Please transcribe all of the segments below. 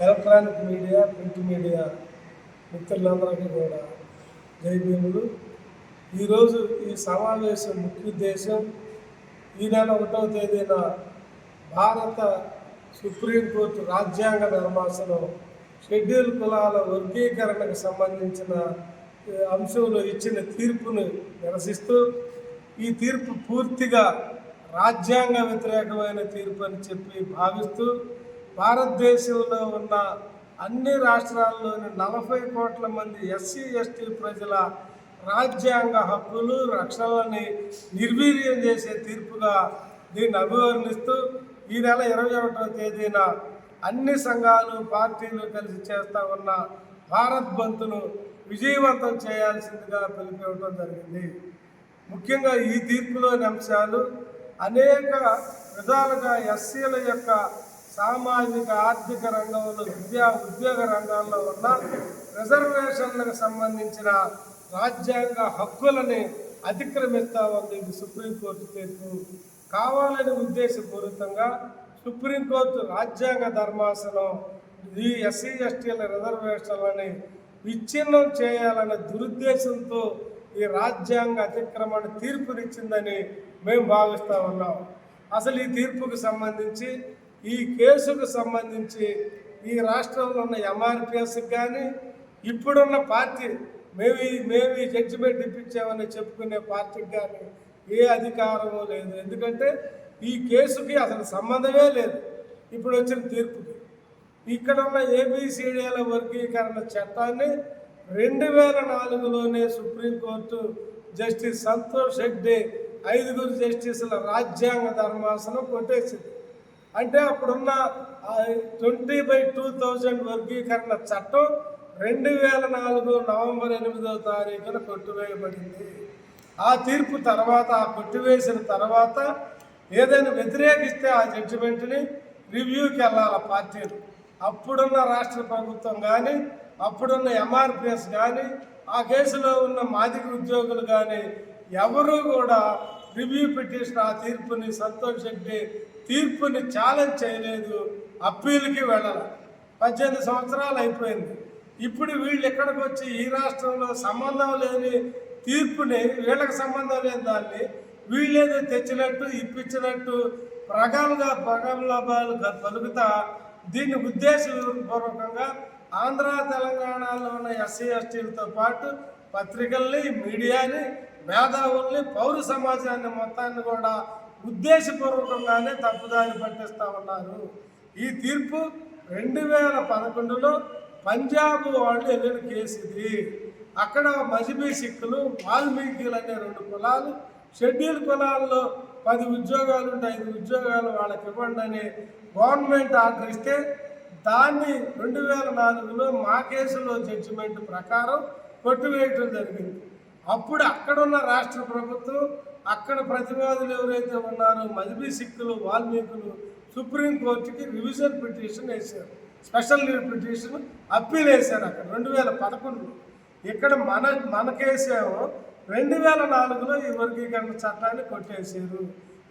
Electronic media print media మిత్రులందరికీ కూడా జై భీములు. ఈరోజు ఈ సమావేశం ముఖ్య ఉద్దేశం ఈ నెల ఒకటవ తేదీన భారత సుప్రీంకోర్టు రాజ్యాంగ ధర్మాసనం షెడ్యూల్ కులాల వర్గీకరణకు సంబంధించిన అంశంలో ఇచ్చిన తీర్పును నిరసిస్తూ ఈ తీర్పు పూర్తిగా రాజ్యాంగ వ్యతిరేకమైన తీర్పు అని చెప్పి భావిస్తూ భారతదేశంలో ఉన్న అన్ని రాష్ట్రాల్లోని నలభై కోట్ల మంది ఎస్సీ ఎస్టీ ప్రజల రాజ్యాంగ హక్కులు రక్షణలని నిర్వీర్యం చేసే తీర్పుగా దీన్ని అభివర్ణిస్తూ ఈ నెల ఇరవై ఒకటవ తేదీన అన్ని సంఘాలు పార్టీలు కలిసి చేస్తా ఉన్న భారత్ బంతును విజయవంతం చేయాల్సిందిగా పిలిపివ్వడం జరిగింది. ముఖ్యంగా ఈ తీర్పులోని అంశాలు అనేక విధాలుగా ఎస్సీల యొక్క సామాజిక ఆర్థిక రంగంలో విద్యా ఉద్యోగ రంగాల్లో ఉన్న రిజర్వేషన్లకు సంబంధించిన రాజ్యాంగ హక్కులని అతిక్రమిస్తా ఉంది ఇది సుప్రీంకోర్టు తీర్పు. కావాలని ఉద్దేశపూరితంగా సుప్రీంకోర్టు రాజ్యాంగ ధర్మాసనం ఈ ఎస్సీ ఎస్టీల రిజర్వేషన్లని విచ్ఛిన్నం చేయాలనే దురుద్దేశంతో ఈ రాజ్యాంగ అతిక్రమణ తీర్పునిచ్చిందని మేము భావిస్తూ ఉన్నాం. అసలు ఈ తీర్పుకు సంబంధించి ఈ కేసుకు సంబంధించి ఈ రాష్ట్రంలో ఉన్న ఎంఆర్పిఎస్కి కానీ ఇప్పుడున్న పార్టీ మేము మేము ఈ జడ్జిమెంట్ ఇప్పించామని చెప్పుకునే పార్టీకి కానీ ఏ అధికారము లేదు. ఎందుకంటే ఈ కేసుకి అసలు సంబంధమే లేదు. ఇప్పుడు వచ్చిన తీర్పుకి. ఇక్కడ ఉన్న ఏబిసిడిల వర్గీకరణ చట్టాన్ని రెండు వేల నాలుగులోనే supreme court justice Santosh Hegde ఐదుగురు జస్టిసుల రాజ్యాంగ ధర్మాసనం కొట్టేసింది. అంటే అప్పుడున్న ట్వంటీ బై టూ థౌజండ్ వర్గీకరణ చట్టం రెండు వేల నాలుగు నవంబర్ ఎనిమిదవ తారీఖున కొట్టివేయబడింది. ఆ తీర్పు తర్వాత ఆ కొట్టివేసిన తర్వాత ఏదైనా వ్యతిరేకిస్తే ఆ జడ్జిమెంట్ని రివ్యూకి వెళ్ళాలి ఆ పార్టీలు. అప్పుడున్న రాష్ట్ర ప్రభుత్వం కానీ అప్పుడున్న ఎంఆర్పిఎస్ కానీ ఆ కేసులో ఉన్న మాదిక ఉద్యోగులు కానీ ఎవరూ కూడా రివ్యూ పిటిషన్ ఆ తీర్పుని సంతోష్ రెడ్డి తీర్పుని ఛాలెంజ్ చేయలేదు. అప్పీల్కి వెళ్ళాలి. పద్దెనిమిది సంవత్సరాలు అయిపోయింది. ఇప్పుడు వీళ్ళు ఎక్కడికి వచ్చి ఈ రాష్ట్రంలో సంబంధం లేని తీర్పుని వీళ్ళకి సంబంధం లేని దాన్ని వీళ్ళేదో తెచ్చినట్టు ఇప్పించినట్టు ప్రగల్గా ప్రగల్భాలు పలుకుతా దీన్ని ఉద్దేశపూర్వకంగా ఆంధ్ర తెలంగాణలో ఉన్న ఎస్సీ ఎస్టీలతో పాటు పత్రికల్ని మీడియాని మేధావుల్ని పౌర సమాజాన్ని మొత్తాన్ని కూడా ఉద్దేశపూర్వకంగానే తప్పుదారి పట్టిస్తూ ఉన్నారు. ఈ తీర్పు రెండు వేల పదకొండులో పంజాబ్ వాళ్ళు వెళ్ళిన కేసు ఇది అక్కడ మజిబీ సిక్కులు వాల్మీకిలు అనే రెండు కులాలు షెడ్యూల్ కులాల్లో పది ఉద్యోగాలు ఉంటే ఐదు ఉద్యోగాలు వాళ్ళకి ఇవ్వండి అని గవర్నమెంట్ ఆర్డర్ ఇస్తే దాన్ని రెండు వేల నాలుగులో మా కేసులో జడ్జిమెంట్ ప్రకారం కొట్టివేయటం జరిగింది. అప్పుడు అక్కడున్న రాష్ట్ర ప్రభుత్వం అక్కడ ప్రతివాదులు ఎవరైతే ఉన్నారో మజిబీ సిక్కులు వాల్మీకులు సుప్రీంకోర్టుకి రివిజన్ పిటిషన్ వేశారు. స్పెషల్ లీవ్ పిటిషన్ అప్పీల్ వేశారు అక్కడ రెండు వేల పదకొండులో. ఇక్కడ మన మనకేసేమో రెండు వేల నాలుగులో ఈ వర్గీకరణ చట్టాన్ని కొట్టేసారు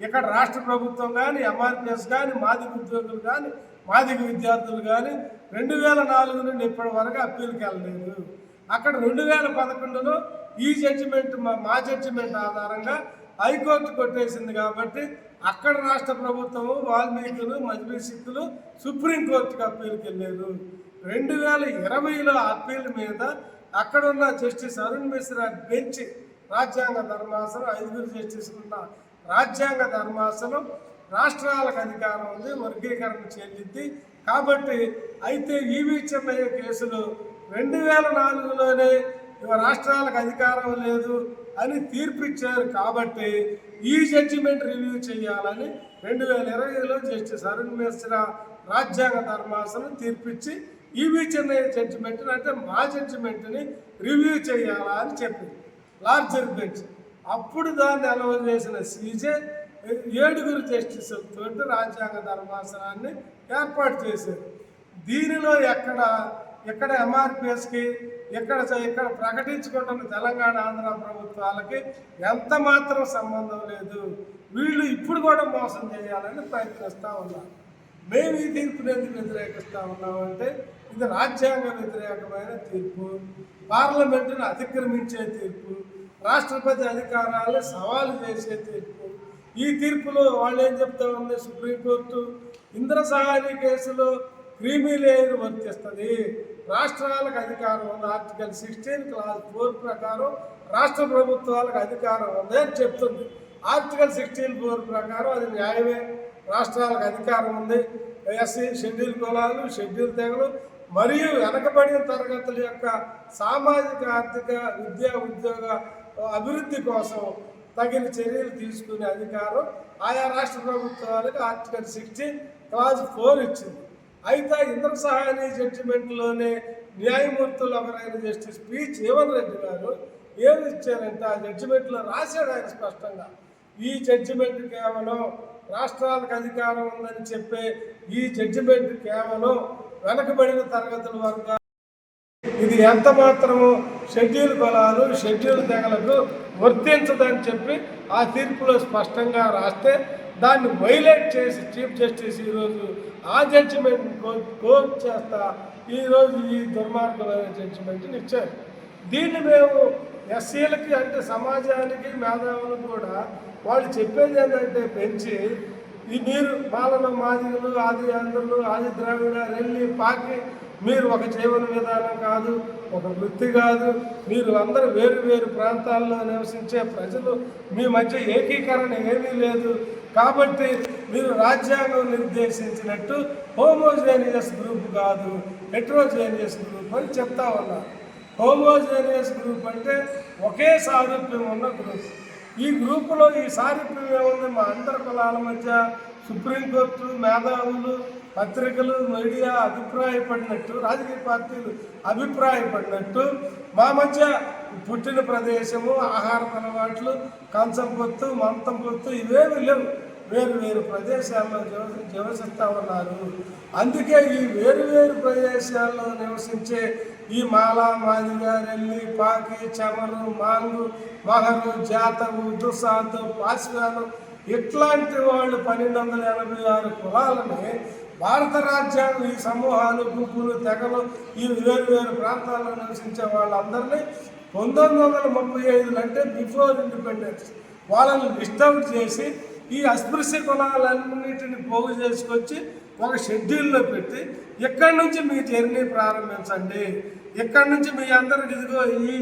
ఇక్కడ రాష్ట్ర ప్రభుత్వం కానీ ఎంఆర్పిఎస్ కానీ మాదిక ఉద్యోగులు కానీ మాదిక విద్యార్థులు కానీ రెండు వేల నాలుగు నుండి ఇప్పటి వరకు అప్పీల్కి వెళ్ళలేదు. అక్కడ రెండు వేల పదకొండులో ఈ జడ్జిమెంట్ మా మా జడ్జిమెంట్ ఆధారంగా హైకోర్టు కొట్టేసింది కాబట్టి అక్కడ రాష్ట్ర ప్రభుత్వము వాల్మీకులు మజ్బీ సిక్కులు సుప్రీంకోర్టుకి అప్పీల్కి వెళ్ళారు. రెండు వేల ఇరవైలో అప్పీల్ మీద అక్కడున్న జస్టిస్ అరుణ్ మిశ్రా బెంచ్ రాజ్యాంగ ధర్మాసనం ఐదుగురు జస్టిస్ ఉన్న రాజ్యాంగ ధర్మాసనం రాష్ట్రాలకు అధికారం ఉంది వర్గీకరణ చెల్లింది కాబట్టి అయితే ఈవీ చెన్నయ్య కేసులు రెండు వేల నాలుగులోనే ఇవ రాష్ట్రాలకు అధికారం లేదు. అని తీర్పు ఇచ్చారు కాబట్టి ఈ జడ్జిమెంట్ రివ్యూ చేయాలని రెండు వేల ఇరవైలో జస్టిస్ అరుణ్ మిశ్రా రాజ్యాంగ ధర్మాసనం తీర్పిచ్చి ఈవీ చెన్నై జడ్జిమెంట్ అంటే మా జడ్జిమెంట్ని రివ్యూ చేయాలా అని చెప్పింది. లార్జర్ బెంచ్ అప్పుడు దాన్ని అలవ చేసిన సీజే ఏడుగురు జస్టిసులతో రాజ్యాంగ ధర్మాసనాన్ని ఏర్పాటు చేశారు. దీనిలో ఎక్కడ ఎక్కడ ఎంఆర్పిఎస్కి ఎక్కడ ఇక్కడ ప్రకటించుకుంటున్న తెలంగాణ ఆంధ్ర ప్రభుత్వాలకి ఎంత మాత్రం సంబంధం లేదు. వీళ్ళు ఇప్పుడు కూడా మోసం చేయాలని ప్రయత్నిస్తూ ఉన్నారు. మేము ఈ తీర్పుని ఎందుకు వ్యతిరేకిస్తూ ఉన్నామంటే ఇది రాజ్యాంగ వ్యతిరేకమైన తీర్పు పార్లమెంటును అతిక్రమించే తీర్పు రాష్ట్రపతి అధికారాలను సవాలు చేసే తీర్పు. ఈ తీర్పులో వాళ్ళు ఏం చెప్తా ఉంది? సుప్రీంకోర్టు సహాయ కేసులో క్రీమీ లేయర్ వర్తిస్తుంది. రాష్ట్రాలకు అధికారం ఉంది. ఆర్టికల్ సిక్స్టీన్ క్లాస్ ఫోర్ ప్రకారం రాష్ట్ర ప్రభుత్వాలకు అధికారం ఉంది అని చెప్తుంది. ఆర్టికల్ సిక్స్టీన్ ఫోర్ ప్రకారం అది న్యాయమే. రాష్ట్రాలకు అధికారం ఉంది. ఎస్సీ షెడ్యూల్ కులాలు షెడ్యూల్ తెగలు మరియు వెనకబడిన తరగతుల యొక్క సామాజిక ఆర్థిక విద్యా ఉద్యోగ అభివృద్ధి కోసం తగిన చర్యలు తీసుకునే అధికారం ఆయా రాష్ట్ర ప్రభుత్వాలకు ఆర్టికల్ సిక్స్టీన్ క్లాజ్ ఫోర్ ఇచ్చింది. అయితే ఇంద్ర సహాయని జడ్జిమెంట్లోనే న్యాయమూర్తులు ఒకరైన జస్టిస్ పి జీవన్ రెడ్డి గారు. ఏమి ఇచ్చారంటే ఆ జడ్జిమెంట్లో రాశాడు ఆయన స్పష్టంగా. ఈ జడ్జిమెంట్ కేవలం రాష్ట్రాలకు అధికారం ఉందని చెప్పే ఈ జడ్జిమెంట్ కేవలం వెనకబడిన తరగతుల వర్గాలు. ఇది ఎంత మాత్రము షెడ్యూల్ కులాలు షెడ్యూల్ తెగలకు వర్తించదని చెప్పి ఆ తీర్పులో స్పష్టంగా రాస్తే దాన్ని వైలేట్ చేసి చీఫ్ జస్టిస్ ఈరోజు ఆ జడ్జిమెంట్ కోర్ట్ చేస్తా. ఈరోజు ఈ దుర్మార్గమైన జడ్జిమెంట్ని ఇచ్చారు. దీన్ని మేము ఎస్సీలకి అంటే సమాజానికి మేధావులు కూడా వాళ్ళు చెప్పేది ఏంటంటే పెంచి ఈ మీరు పాలన మాదిగలు ఆది ఆంధ్రులు ఆది ద్రావిడ రెల్లి పాకి మీరు ఒక జీవన విధానం కాదు ఒక వృత్తి కాదు మీరు అందరూ వేరు వేరు ప్రాంతాల్లో నివసించే ప్రజలు మీ మధ్య ఏకీకరణ ఏమీ లేదు. కాబట్టి మీరు రాజ్యాంగం నిర్దేశించినట్టు హోమోజేనియస్ గ్రూప్ కాదు హెట్రోజేనియస్ గ్రూప్ అని చెప్తా ఉన్నారు హోమోజేనియస్ గ్రూప్ అంటే ఒకే సారూప్యం ఉన్న గ్రూప్. ఈ గ్రూపులో ఈ సారూప్యం ఏముంది? మా అందరి కులాల మధ్య సుప్రీంకోర్టు మేధావులు పత్రికలు మీడియా అభిప్రాయపడినట్టు రాజకీయ పార్టీలు అభిప్రాయపడినట్టు మా మధ్య పుట్టిన ప్రదేశము ఆహార అలవాట్లు కంచం పొత్తు మంతం పొత్తు ఇవేమి లేవు. వేరు వేరు ప్రదేశాల్లో నివసి నివసిస్తూ ఉన్నారు. అందుకే ఈ వేరు వేరు ప్రదేశాల్లో నివసించే ఈ మాల మాదిగ రెల్లి పాకి చమరు మాంగు మహరు జాతవు దుసాదు పాసిగాను ఇట్లాంటి వాళ్ళు పన్నెండు వందల ఎనభై ఆరు కులాలని భారత రాజ్యాంగం ఈ సమూహాలు గుంపులు తెగలు ఈ వేరు వేరు ప్రాంతాల్లో నివసించే వాళ్ళందరినీ పంతొమ్మిది వందల ముప్పై ఐదులు అంటే బిఫోర్ ఇండిపెండెన్స్ వాళ్ళని లిస్ట్ అవుట్ చేసి ఈ అస్పృశ్య కులాలన్నిటిని పోగు చేసుకొచ్చి ఒక షెడ్యూల్లో పెట్టి ఎక్కడి నుంచి మీ జర్నీ ప్రారంభించండి? ఎక్కడి నుంచి మీ అందరికి ఇదిగో ఈ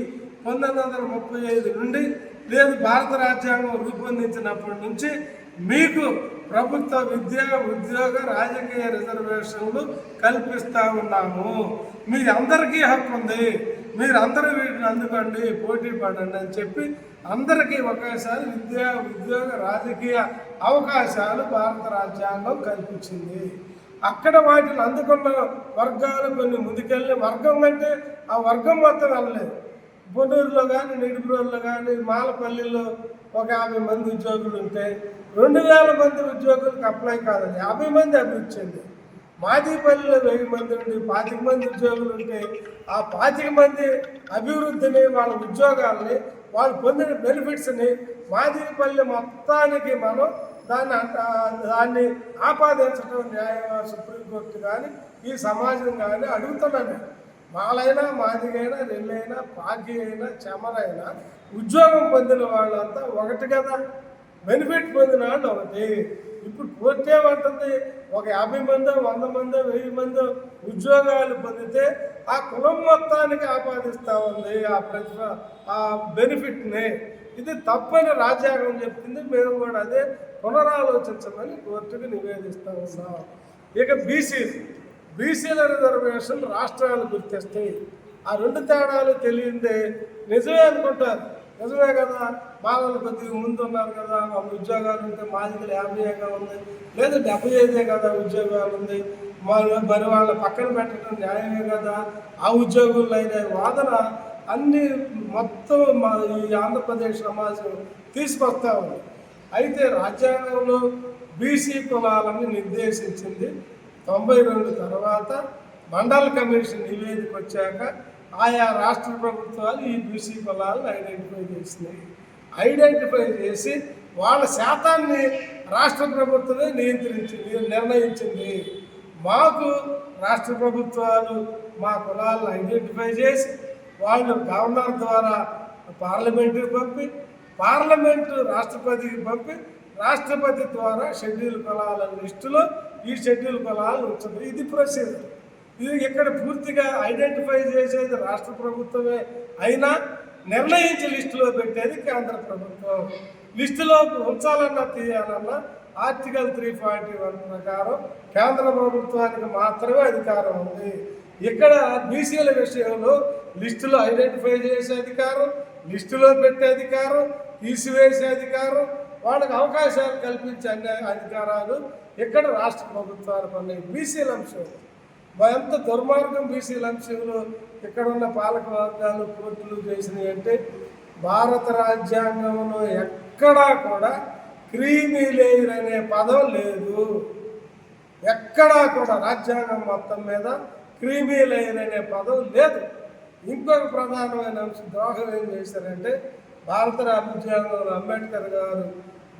పంతొమ్మిది వందల ముప్పై ఐదు నుండి లేదు భారత రాజ్యాంగం రూపొందించినప్పటి నుంచి మీకు ప్రభుత్వ విద్య ఉద్యోగ రాజకీయ రిజర్వేషన్లు కల్పిస్తూ ఉన్నాము. మీ అందరికీ హక్కు ఉంది మీరు అందరూ వీటిని అందుకోండి పోటీ పడండి అని చెప్పి అందరికీ ఒకేసారి విద్యా ఉద్యోగ రాజకీయ అవకాశాలు భారత రాజ్యాంగం కల్పించింది. అక్కడ వాటిని అందుకున్న వర్గాలు కొన్ని ముందుకెళ్ళి వర్గం అంటే ఆ వర్గం మొత్తం వెళ్ళలేదు. పొన్నూరులో కానీ నిడుపురోల్లో కానీ మాలపల్లిలో ఒక యాభై మంది ఉద్యోగులు ఉంటే రెండు వేల మంది ఉద్యోగులకు అప్లై కాదండి. యాభై మంది అభివృద్ధి చెంది. మాదిపల్లిలో వెయ్యి మంది ఉండి పాతిక మంది ఉద్యోగులు ఉంటే ఆ పాతిక మంది అభివృద్ధిని వాళ్ళ ఉద్యోగాల్ని వాళ్ళు పొందిన బెనిఫిట్స్ని మాదిపల్లి మొత్తానికి మనం దాన్ని అంట- దాన్ని ఆపాదించడం న్యాయ సుప్రీంకోర్టు కానీ ఈ సమాజం కానీ అడుగుతున్నాను మాలైనా మాదిగైనా రెల్లైనా పాకి అయినా చెమరైనా ఉద్యోగం పొందిన వాళ్ళంతా ఒకటి కదా. బెనిఫిట్ పొందిన వాళ్ళు ఒకటి. ఇప్పుడు కోర్టు ఏమంటుంది ఒక యాభై మందో వంద మందో వెయ్యి మందో ఉద్యోగాలు పొందితే ఆ కులం మొత్తానికి ఆపాదిస్తూ ఉంది ఆ ప్రతిభ ఆ బెనిఫిట్ని. ఇది తప్పని రాజ్యాంగం చెప్తుంది మేము కూడా అదే పునరాలోచించమని కోర్టుకు నివేదిస్తూ ఉన్నాం ఇక బీసీలు బీసీల రిజర్వేషన్ రాష్ట్రాలు గుర్తిస్తాయి. ఆ రెండు తేడాలు తెలియందే నిజమే అనుకుంటారు. నిజమే కదా? బాలలు కొద్దిగా ముందున్నారు కదా. వాళ్ళ ఉద్యోగాలు ఉంటే మా దగ్గర యాభై ఏగా ఉంది లేదా డెబ్బై ఐదే కదా ఉద్యోగాలు ఉంది వాళ్ళు మరి వాళ్ళ పక్కన పెట్టడం న్యాయమే కదా? ఆ ఉద్యోగులు అయిన వాదన అన్ని మొత్తం మా ఈ ఆంధ్రప్రదేశ్ సమాజం తీసుకొస్తా ఉంది. అయితే రాజ్యాంగంలో బీసీ కులాలను నిర్దేశించింది. తొంభై రెండు తర్వాత మండల కమిషన్ నివేదిక వచ్చాక ఆయా రాష్ట్ర ప్రభుత్వాలు ఈ బీసీ కులాలను ఐడెంటిఫై చేసినాయి ఐడెంటిఫై చేసి వాళ్ళ శాతాన్ని రాష్ట్ర ప్రభుత్వమే నియంత్రించింది నిర్ణయించింది. మాకు రాష్ట్ర ప్రభుత్వాలు మా కులాలను ఐడెంటిఫై చేసి వాళ్ళు గవర్నర్ ద్వారా పార్లమెంటుకి పంపి పార్లమెంటు రాష్ట్రపతికి పంపి రాష్ట్రపతి ద్వారా షెడ్యూల్ కులాల లిస్టులో ఈ షెడ్యూల్ కులాలు వచ్చింది ఇది ప్రొసీజర్. ఇది ఇక్కడ పూర్తిగా ఐడెంటిఫై చేసేది రాష్ట్ర ప్రభుత్వమే అయినా నిర్ణయించి లిస్టులో పెట్టేది కేంద్ర ప్రభుత్వం. లిస్టులో ఉంచాలన్నా తీయాలన్నా ఆర్టికల్ త్రీ ఫార్టీ వన్ ప్రకారం కేంద్ర ప్రభుత్వానికి మాత్రమే అధికారం ఉంది. ఇక్కడ బీసీల విషయంలో లిస్టులో ఐడెంటిఫై చేసే అధికారం లిస్టులో పెట్టే అధికారం తీసివేసే అధికారం వాళ్ళకి అవకాశాలు కల్పించే అన్ని అధికారాలు ఇక్కడ రాష్ట్ర ప్రభుత్వాలకు ఉన్నాయి? బీసీల అంశం. మా ఎంత దుర్మార్గం బీసీ లంశంలో ఇక్కడ ఉన్న పాలక వర్గాలు కోర్టులు చేసినాయి అంటే భారత రాజ్యాంగంలో ఎక్కడా కూడా క్రీమీ లేయర్ అనే పదం లేదు. ఎక్కడా కూడా రాజ్యాంగం మొత్తం మీద క్రీమీ లేయర్ అనే పదం లేదు. ఇంకొక ప్రధానమైన అంశం ద్రోహం ఏం చేశారంటే భారత రాజ్యాంగంలో అంబేద్కర్ గారు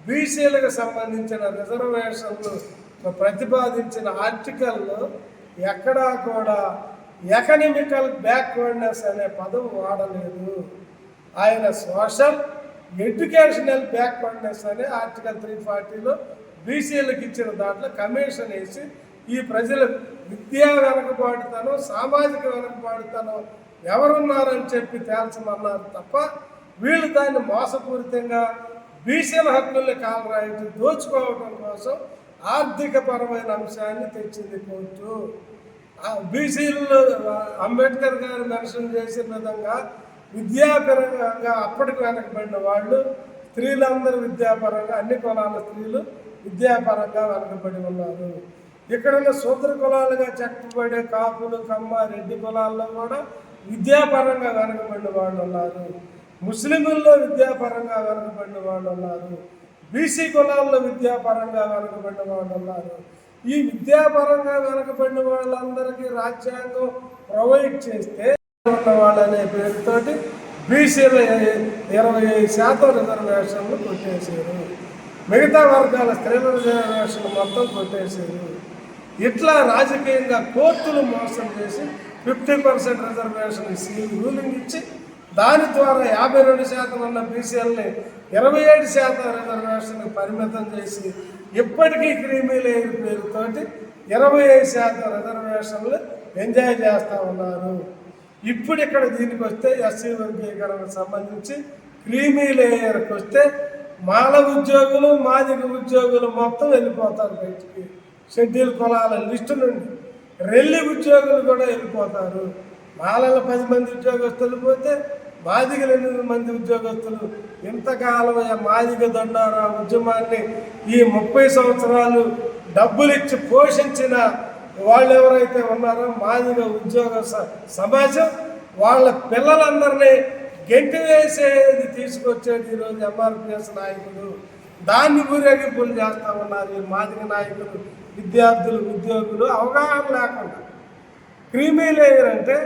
బీసీలకు సంబంధించిన రిజర్వేషన్లు ప్రతిపాదించిన ఆర్టికల్లో ఎక్కడా కూడా ఎకనమికల్ బ్యాక్వర్డ్నెస్ అనే పదం వాడలేదు. ఆయన సోషల్ ఎడ్యుకేషనల్ బ్యాక్వర్డ్నెస్ అనే ఆర్టికల్ త్రీ ఫార్టీలో బీసీలకు ఇచ్చిన దాంట్లో కమిషన్ వేసి ఈ ప్రజల విద్యా వెనకబాటుతనం సామాజిక వెనకబాటుతనం ఎవరున్నారని చెప్పి తేల్చమన్నారు తప్ప వీళ్ళు దాన్ని మోసపూరితంగా బీసీల హక్కుల్ని కాలరాయించి దోచుకోవడం కోసం ఆర్థిక పరమైన అంశాన్ని తెచ్చింది కోర్టు బీసీలు అంబేద్కర్ గారు మెన్షన్ చేసిన విధంగా విద్యాపరంగా అప్పటికి వెనకబడిన వాళ్ళు స్త్రీలందరూ విద్యాపరంగా అన్ని కులాల స్త్రీలు విద్యాపరంగా వెనకబడి ఉన్నారు. ఇక్కడున్న శూద్ర కులాలుగా చెప్పబడే కాపులు కమ్మ రెడ్డి కులాల్లో కూడా విద్యాపరంగా వెనకబడిన వాళ్ళు ఉన్నారు. ముస్లింల్లో విద్యాపరంగా వెనకబడిన వాళ్ళు ఉన్నారు. బీసీ కులాల్లో విద్యాపరంగా వెనకబడిన వాళ్ళు ఉన్నారు ఈ విద్యాపరంగా వెనకబడిన వాళ్ళందరికీ రాజ్యాంగం ప్రొవైడ్ చేస్తే వాళ్ళనే పేరుతోటి బీసీల ఇరవై ఐదు శాతం రిజర్వేషన్లు కొట్టేశారు. మిగతా వర్గాల స్త్రీల రిజర్వేషన్లు మొత్తం కొట్టేశారు. ఇట్లా రాజకీయంగా కోర్టులు మోసం చేసి ఫిఫ్టీ పర్సెంట్ రిజర్వేషన్ సీ రూలింగ్ ఇచ్చి దాని ద్వారా యాభై రెండు శాతం ఉన్న బీసీఎల్ని ఇరవై ఏడు శాతం రిజర్వేషన్కి పరిమితం చేసి ఇప్పటికీ క్రీమీ లేని పేరుతోటి ఇరవై ఐదు శాతం రిజర్వేషన్లు ఎంజాయ్ చేస్తూ ఉన్నారు. ఇప్పుడు ఇక్కడ దీనికి వస్తే ఎస్సీ వర్గీకరణకు సంబంధించి క్రీమీ లేయర్కి వస్తే మాల ఉద్యోగులు మాదిక ఉద్యోగులు మొత్తం వెళ్ళిపోతారు బయటికి. షెడ్యూల్ కులాల లిస్టు నుండి రెల్లి ఉద్యోగులు కూడా వెళ్ళిపోతారు. మాలల పది మంది ఉద్యోగస్తులు పోతే మాదిగలు ఎనిమిది మంది ఉద్యోగస్తులు? ఇంతకాలం మాదిగ దండారా ఉద్యమాన్ని? ఈ ముప్పై సంవత్సరాలు డబ్బులు ఇచ్చి పోషించిన వాళ్ళు ఎవరైతే ఉన్నారో మాదిగ ఉద్యోగ సమాజం వాళ్ళ పిల్లలందరినీ గెంటి వేసేది తీసుకొచ్చేది ఈరోజు ఎంఆర్పిఎస్ నాయకులు. దాన్ని ఊరేగింపులు చేస్తా ఉన్నారు ఈ మాదిగ నాయకులు విద్యార్థులు ఉద్యోగులు. అవగాహన లేకుండా క్రీమీ లేయర్ అంటే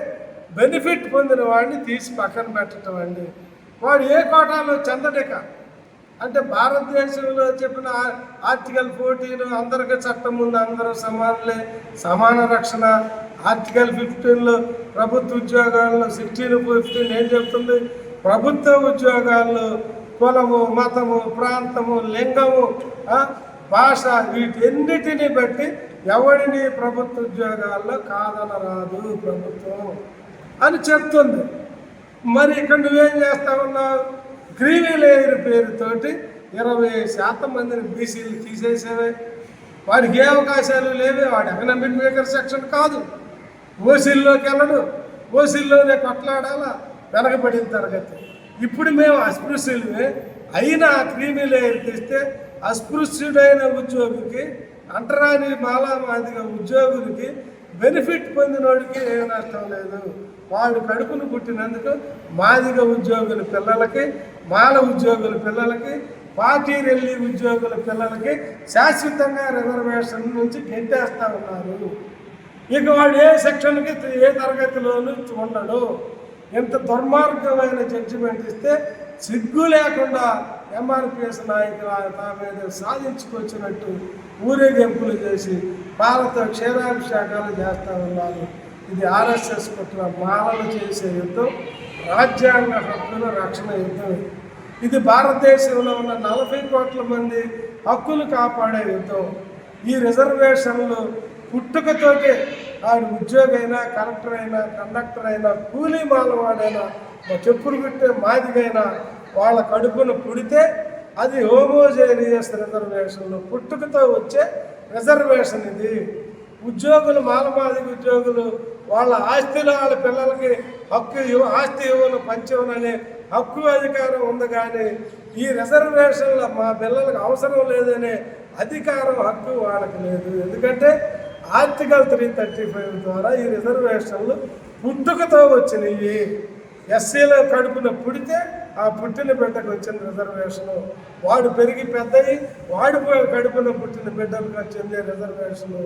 బెనిఫిట్ పొందిన వాడిని తీసి పక్కన పెట్టడం అండి. వాడు ఏ కోటాలో చెందడిక. అంటే భారతదేశంలో చెప్పిన ఆర్టికల్ ఫోర్టీన్ అందరికీ చట్టం ముందు అందరూ సమానులే సమాన రక్షణ. ఆర్టికల్ ఫిఫ్టీన్లో ప్రభుత్వ ఉద్యోగాల్లో సిక్స్టీన్ ఫిఫ్టీన్ ఏం చెప్తుంది? ప్రభుత్వ ఉద్యోగాల్లో కులము మతము ప్రాంతము లింగము భాష వీటన్నిటిని బట్టి ఎవరిని ప్రభుత్వ ఉద్యోగాల్లో కాదనరాదు ప్రభుత్వం. అని చెప్తుంది. మరి ఇక్కడ నువ్వేం చేస్తా ఉన్నావు? గ్రీవీ లేయర్ పేరుతోటి ఇరవై శాతం మందిని బీసీలు తీసేసేవే. వాడికి ఏ అవకాశాలు లేవే వాడు ఎకనామిక్ మేకర్ సెక్షన్ కాదు. ఓసీల్లోకి వెళ్ళడు. ఓసీల్లోనే కొట్లాడాలా? వెనకబడిన తరగతి. ఇప్పుడు మేము అస్పృశ్యులమే. అయినా క్రీమీ లేయర్ తీస్తే అస్పృశ్యుడైన ఉద్యోగికి అంటరాని మాలామాదిగా ఉద్యోగులకి బెనిఫిట్ పొందినోడికి ఏ నష్టం లేదు. వాడు కడుపును పుట్టినందుకు మాదిగ ఉద్యోగుల పిల్లలకి మాల ఉద్యోగుల పిల్లలకి పార్టీ రెల్లి ఉద్యోగుల పిల్లలకి శాశ్వతంగా రిజర్వేషన్ నుంచి గెంటేస్తూ ఉన్నారు. ఇక వాడు ఏ సెక్షన్కి ఏ తరగతిలోనూ ఉండడు. ఎంత దుర్మార్గమైన జడ్జిమెంట్ ఇస్తే సిగ్గు లేకుండా ఎంఆర్పిఎస్ నాయకులు తాము మీద సాధించుకొచ్చినట్టు ఊరేగింపులు చేసి పాలతో క్షీరాభిషేకాలు చేస్తా ఉన్నారు. ఇది ఆర్ఎస్ఎస్ కుట్ర మాలలు చేసే యుద్ధం రాజ్యాంగ హక్కుల రక్షణ యుద్ధం ఇది. భారతదేశంలో ఉన్న నలభై కోట్ల మంది హక్కులు కాపాడే యుద్ధం ఈ రిజర్వేషన్లు పుట్టుకతోటే ఆడు ఉద్యోగి అయినా కలెక్టర్ అయినా కండక్టర్ అయినా కూలీ మాలవాడైనా మా చెప్పులు పెట్టే మాదిగైనా వాళ్ళ కడుపును పుడితే అది హోమోజేనియస్ రిజర్వేషన్లు పుట్టుకతో వచ్చే రిజర్వేషన్ ఇది ఉద్యోగులు మాలమాదిగ ఉద్యోగులు వాళ్ళ ఆస్తిలో వాళ్ళ పిల్లలకి హక్కు ఇవ్వ ఆస్తి ఇవ్వను పంచవననే హక్కు అధికారం ఉంది కానీ ఈ రిజర్వేషన్ల మా పిల్లలకు అవసరం లేదనే అధికారం హక్కు వాళ్ళకి లేదు. ఎందుకంటే ఆర్టికల్ త్రీ థర్టీ ఫైవ్ ద్వారా ఈ రిజర్వేషన్లు పుట్టుకతో వచ్చినవి ఎస్సీలో కడుపున పుడితే ఆ పుట్టిన బిడ్డకు వచ్చిన రిజర్వేషను. వాడు పెరిగి పెద్దయి వాడు కడుపున పుట్టిన బిడ్డలకు చెందే రిజర్వేషను.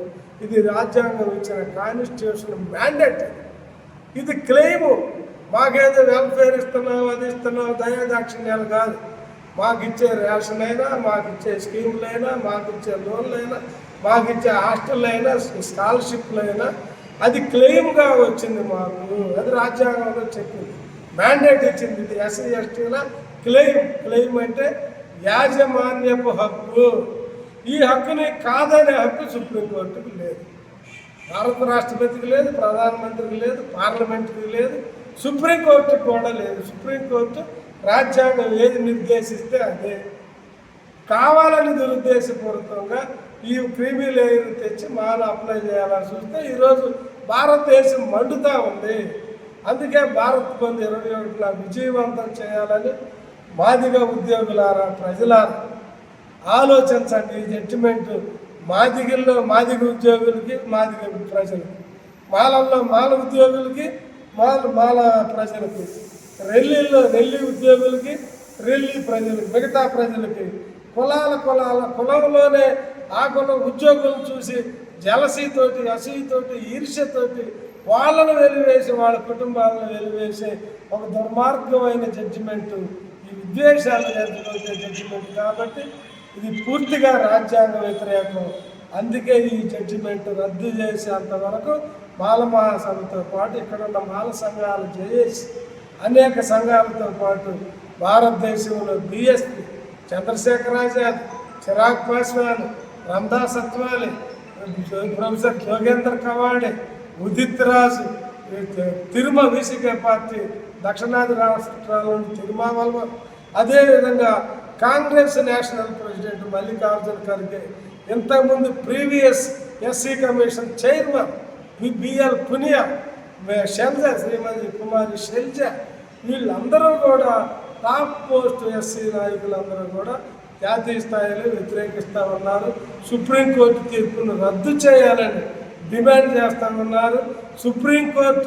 ఇది రాజ్యాంగం ఇచ్చిన కాన్స్టిట్యూషన్ మ్యాండేట్ ఇది క్లెయిము. మాకేదో వెల్ఫేర్ ఇస్తున్నావు అది ఇస్తున్నావు దయాదాక్షిణ్యాలు కాదు. మాకు ఇచ్చే రేషన్ అయినా మాకు ఇచ్చే స్కీములైనా మాకు ఇచ్చే లోన్లైనా మాకు ఇచ్చే హాస్టల్ అయినా స్కాలర్షిప్లు అయినా అది క్లెయిమ్గా వచ్చింది మాకు. అది రాజ్యాంగంలో చెప్పింది. మ్యాండేట్ ఇచ్చింది ఇది ఎస్సీ ఎస్టీల క్లెయిమ్ క్లెయిమ్ అంటే యాజమాన్యపు హక్కు. ఈ హక్కుని కాదనే హక్కు సుప్రీంకోర్టుకు లేదు. భారత రాష్ట్రపతికి లేదు ప్రధానమంత్రికి లేదు పార్లమెంట్కి లేదు సుప్రీంకోర్టుకి కూడా లేదు. సుప్రీంకోర్టు రాజ్యాంగం ఏది నిర్దేశిస్తే అదే. కావాలని దురుద్దేశపూర్వకంగా ఈ క్రీమీ లేయర్ తెచ్చి మాల అప్లై చేయాలని చూస్తే ఈరోజు భారతదేశం మండుతూ ఉంది. అందుకే భారత్ బంద్ ఇరవై ఒకటిలో విజయవంతం చేయాలని మాదిగ ఉద్యోగులారా ప్రజలారా ఆలోచించండి. ఈ జడ్జిమెంట్ మాదిగల్లో మాదిగ ఉద్యోగులకి మాదిగ ప్రజలకి మాలల్లో మాల ఉద్యోగులకి మాల మాల ప్రజలకి రెల్లిలో రెల్లి ఉద్యోగులకి రెల్లి ప్రజలకు మిగతా ప్రజలకి కులాల కులాల కులంలోనే ఆ కులం ఉద్యోగులను చూసి జలసీతోటి అసూయతోటి ఈర్ష్యతోటి వాళ్ళను వెలివేసి వాళ్ళ కుటుంబాలను వెలివేసే ఒక దుర్మార్గమైన జడ్జిమెంటు ఈ విద్వేషాలు జడ్జిమెంట్ జడ్జిమెంట్ కాబట్టి ఇది పూర్తిగా రాజ్యాంగ వ్యతిరేకం. అందుకే ఈ జడ్జిమెంట్ రద్దు చేసేంత వరకు మాల మహాసభతో పాటు ఇక్కడ ఉన్న మాల సంఘాలు జేఏసి అనేక సంఘాలతో పాటు భారతదేశంలో BSP Chandrashekhar Azad Chirag Paswan రంధా Athawale professor Jogendra Kawade Udit Raj Thiruma VCK party దక్షిణాది రాష్ట్రాల నుండి తిరుమావల్వ అదేవిధంగా కాంగ్రెస్ నేషనల్ ప్రెసిడెంట్ మల్లికార్జున ఖర్గే ఇంతకుముందు previous SC commission chairman B L Punia Shelja Shrimati Kumari Shelja వీళ్ళందరూ కూడా టాప్ పోస్ట్ ఎస్సీ నాయకులందరూ కూడా జాతీయ స్థాయిలో వ్యతిరేకిస్తూ ఉన్నారు. సుప్రీంకోర్టు తీర్పును రద్దు చేయాలని డిమాండ్ చేస్తా ఉన్నారు. సుప్రీంకోర్టు